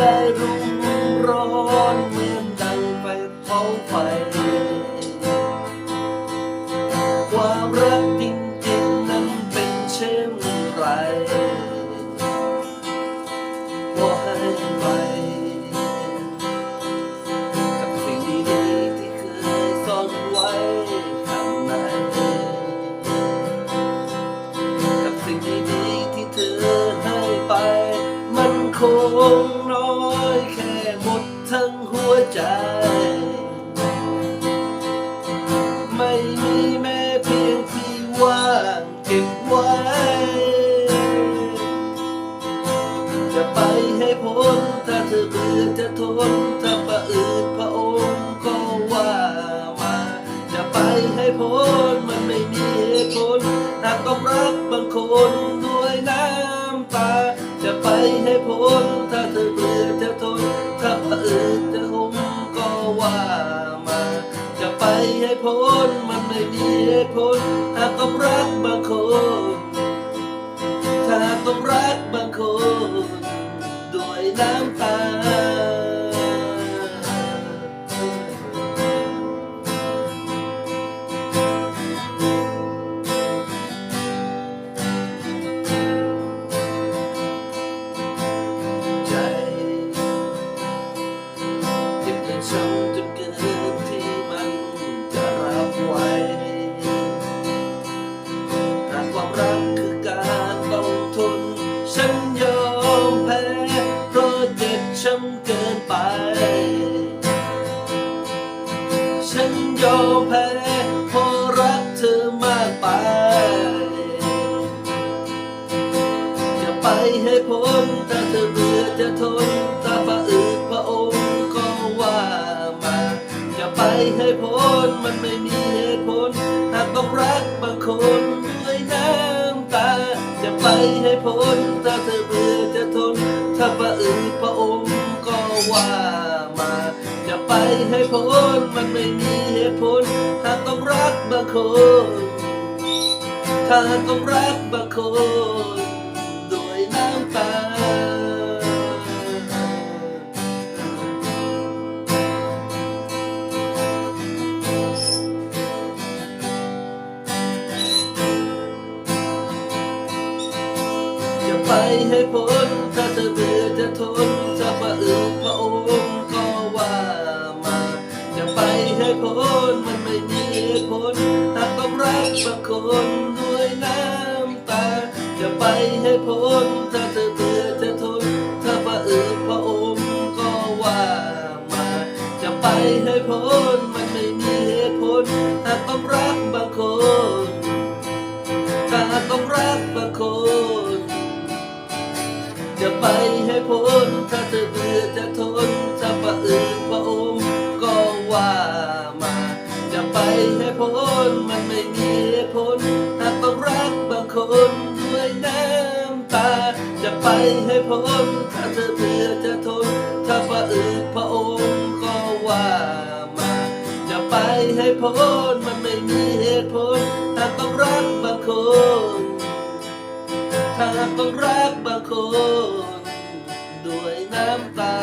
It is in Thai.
ร้อนเหมือนดังไฟเผาไฟ ความรักจริงๆนั้นเป็นเช่นไรก็ให้ไปกับสิ่งดีๆที่เคยซ่อนไว้ข้างในกับสิ่งดีๆที่เธอให้ไป มันคง ว้ จะไปให้พ้นถ้าเธอเบื่อจะทนถ้าประอืดพระองค์ก็ว่ามา จะไปให้พ้นมันไม่มีเหตุผลหากต้องรักบางคนด้วยน้ำตา จะไปให้พ้นถ้าเธอเบื่อ ไปให้พ้นมันไม่มีเหตุผลหากต้องรักบางคน ถ้าต้องรักบางคนด้วยน้ำตาใจเจ็บจนช้ำ ช้ำเกินไป ฉันยอมแพ้เพราะรักเธอมากไป จะไปให้พ้นถ้าเธอเบื่อจะทนถ้าพระอืดพระองค์ก็ว่ามา จะไปให้พ้นมันไม่มีเหตุผลหากต้องรักบางคนด้วยน้ำตา จะไปให้พ้นถ้าเธอเบื่อจะทน ถ้าพระอืดพระ ว่ามา จะไปให้พ้นมันไม่มีเหตุผลหากต้องรักบางคนถ้าต้องรักบางคนด้วยน้ำตาจะไปให้พ้น ถ้าเธอเบื่อจะทนถ้าประอืดพระองค์ก็ว่ามาจะไปให้พ้นมันไม่มีเหตุผลหากต้องรักบางคนด้วยน้ำตา จะไปให้พ้นถ้าเธอเบื่อจะทนถ้าประอืดพระองค์ก็ว่ามา จะไปให้พ้นมันไม่มีเหตุผลหากต้องรัก ไปให้พ้น ถ้าเธอเบื่อจะทนถ้าประอืดพระองค์ก็ว่ามา จะไปให้พ้น มันไม่มีเหตุผลหากต้องรักบางคนด้วยน้ำตา จะไปให้พ้น ถ้าเธอเบื่อจะทน ถ้าประอืดพระองค์ก็ว่ามา จะไปให้พ้น มันไม่มีเหตุผลหากต้องรักบางคน หากต้องรักบางคน ด้วยน้ำตา